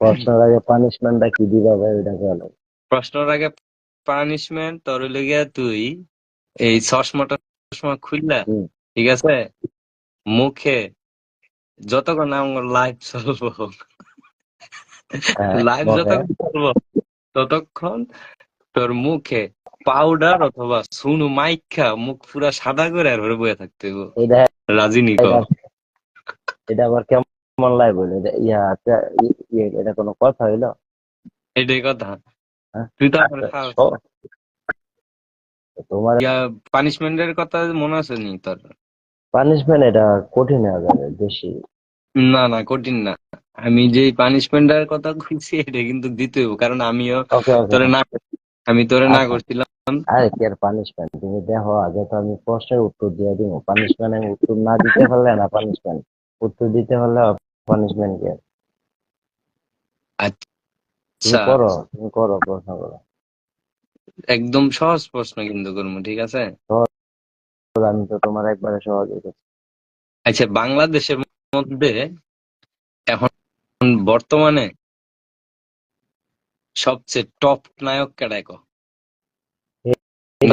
প্রশ্নের আগে পানিশমেন্টটা কি দিবা ভাই? ওইটা বলো। প্রশ্নের আগে পানিশমেন্ট তোর গিয়া তুই এই চশমাটা চশমা খুললা। ঠিক আছে? মুখে যতক্ষণ আমার লাইভ চলবো হ্যাঁ, লাইভ মুখে। যতক্ষণ চলবো ততক্ষণ তোর মুখে পাউডার অথবা সুনু মাইখা মুখ পুরা সাদা করে আর ঘরে বয়ে থাকতে রাজিনী এটা আবার কেমন লাগবে এটা ইয়া এটা কোনো কথা হইল? এটাই কথা। হ্যাঁ? তুই তো আচ্ছা, তোমার পানিশমেন্টের কথা মনে আছে নি তোর? পানিশমেন্ট এটা কঠিন যাবে বেশি। না না কঠিন না। আমি যে পানিশমেন্টের কথা কইছি এটা কিন্তু দিতে হইব কারণ আমিও তোরে না আমি তোরে না আচ্ছা। করছিলাম। আরে কি আর পানিশমেন্ট তুমি দেখো আগে তো আমি প্রশ্নের উত্তর দিয়ে দিব। পানিশমেন্ট আমি উত্তর না দিতে পারলে না পানিশমেন্ট উত্তর দিতে পারলে পানিশমেন্ট? তুমি আচ্ছা। করো তুমি করো প্রশ্ন করো একদম সহজ প্রশ্ন কিন্তু করব ঠিক আছে? আমি তো তোমার একবারে সহজ আচ্ছা বাংলাদেশের মধ্যে এখন বর্তমানে সবচেয়ে টপ নায়ক কেডা কো?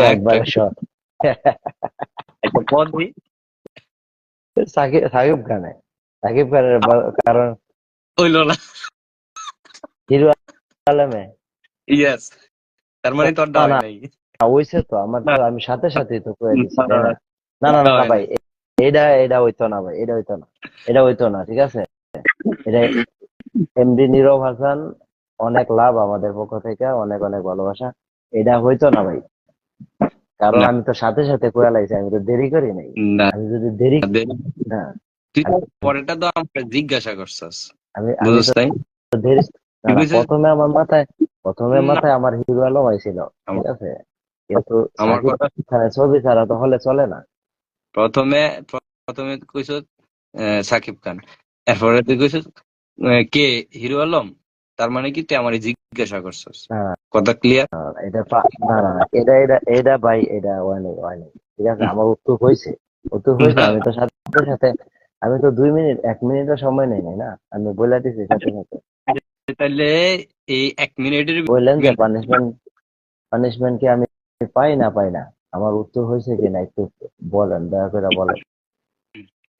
একবারে সহজ। সাকিব খানে। সাকিব খানের কারণ হইল না। হিরো আলমে। ইয়েস তার মানে তোর নাই। হইছে তো আমার আমি সাথে সাথে তো না, না, না। ভাই এটা এটা হইতো না ভাই এটা হইতো না এটা হইতো না ঠিক আছে? এটা এমডি নীরব হাসান অনেক লাভ আমাদের পক্ষ থেকে অনেক অনেক ভালোবাসা এটা হইতো না ভাই। কারণ আমি তো সাথে সাথে কয়া লাইছি আমি তো দেরি করি নাই। আমি যদি দেরি না। তুই তো পরেরটা তো আমরা জিজ্ঞাসা করছস। আমি বুঝছ তাই? প্রথমে আমার মাথায় প্রথমে মাথায় আমার হিরো আলম আইছিল ঠিক আছে? কিন্তু আমার কথা ছবি ছাড়া তো হলে চলে না। প্রথমে প্রথমে কইছ সাকিব খান। এরপরে তুই কইছ কে? হিরো আলম? তার মানে কি তুই আমার জিজ্ঞাসা করছস? হ্যাঁ। কথা ক্লিয়ার এটা না না এটা এটা এটা ভাই এটা হয়নি হয়নি ঠিক আছে? আমার উত্তর হয়েছে উত্তর হয়েছে আমি তো সাথে সাথে আমি তো দুই মিনিট এক মিনিটও সময় নেই নাই না? আমি বলে দিছি সাথে সাথে। তাহলে এই এক মিনিটের বললেন যে পানিশমেন্ট পানিশমেন্ট কি আমি পাই না পাই না? আমার উত্তর হয়েছে কি না একটু বলেন দয়া করে বলেন।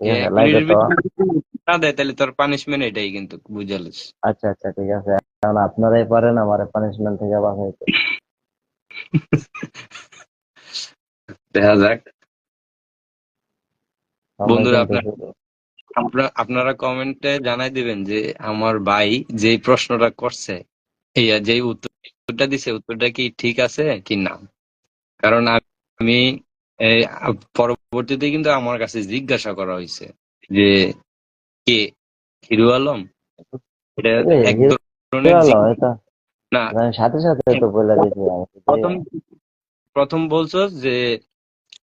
ঠিক আছে এক লাইভে মিনিটের তো। ভিতরে না দেয় তাহলে তোর পানিশমেন্ট এটাই কিন্তু বুঝালিস। আচ্ছা আচ্ছা ঠিক আছে। কারণ আপনারাই পারেন আমার পানিশমেন্ট থেকে বাঁচাইতে দেখা যাক। বন্ধুরা, আপনার- আপনারা আপনারা কমেন্টে জানাই দিবেন যে আমার ভাই যে প্রশ্নটা করছে এই যে উত্তরটা দিছে উত্তরটা কি ঠিক আছে কি না? কারণ আমি পরবর্তীতে কিন্তু আমার কাছে জিজ্ঞাসা করা হয়েছে যে কে? হিরো আলম? এটা এক ধরনের না। সাথে সাথে তো বলে দিছি আমি তো প্রথম প্রথম বলছস যে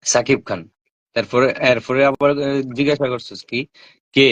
সাকিব খান তারপরে এরপরে আবার জিজ্ঞাসা করছস কি? কে